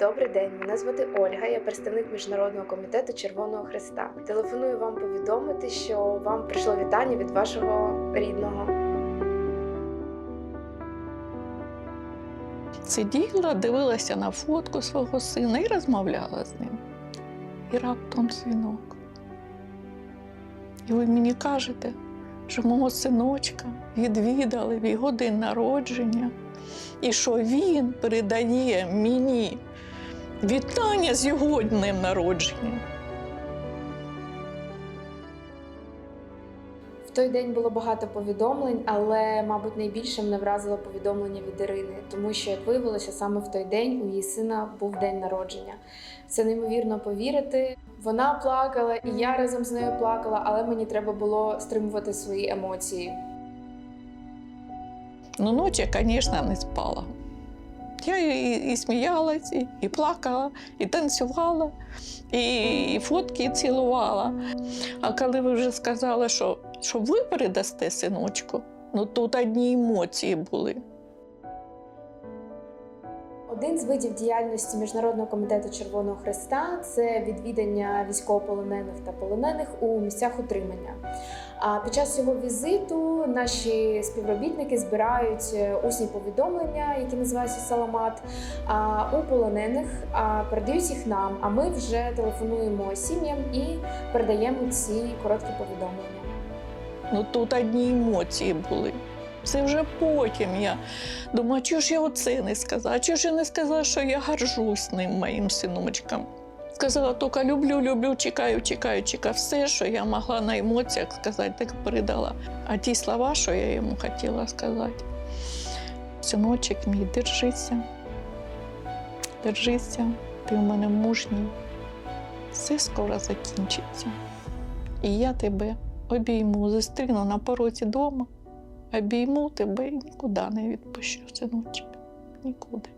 Добрий день, мене звати Ольга. Я представник міжнародного комітету Червоного Христа. Телефоную вам повідомити, що вам прийшло вітання від вашого рідного. Сиділа, дивилася на фотку свого сина і розмовляла з ним. І раптом дзвінок. І ви мені кажете, що мого синочка відвідали в його день народження, і що він передає мені вітання з його днем народження. В той день було багато повідомлень, але, мабуть, найбільше мене вразило повідомлення від Ірини, тому що, як виявилося, саме в той день у її сина був день народження. Це неймовірно повірити. Вона плакала, і я разом з нею плакала, але мені треба було стримувати свої емоції. Ну, ночі, звісно, не спала. Я і, і сміялась, і, і плакала, і танцювала, і, і фотки цілувала. А коли ви вже сказали, що, що ви передасте синочку, ну тут одні емоції були. Один з видів діяльності Міжнародного комітету Червоного Христа це відвідання військовополонених та полонених у місцях утримання. А під час цього візиту наші співробітники збирають е, усні повідомлення, які називаються саламат, у полонених, передають їх нам. А ми вже телефонуємо сім'ям і передаємо ці короткі повідомлення. Ну тут одні емоції були. Це вже потім я думаю, чого ж я оце не сказала? Чого ж я не сказала, що я горжусь ним, моїм синочком? Сказала тільки люблю, люблю, чекаю, чекаю, чекаю. Все, що я могла на емоціях сказати, так передала. А ті слова, що я йому хотіла сказати. Синочок мій, держися, держися, ти у мене мужній. Все скоро закінчиться. І я тебе обійму, зустріну на порозі дома, обійму тебе і нікуди не відпущу, синочок. Нікуди.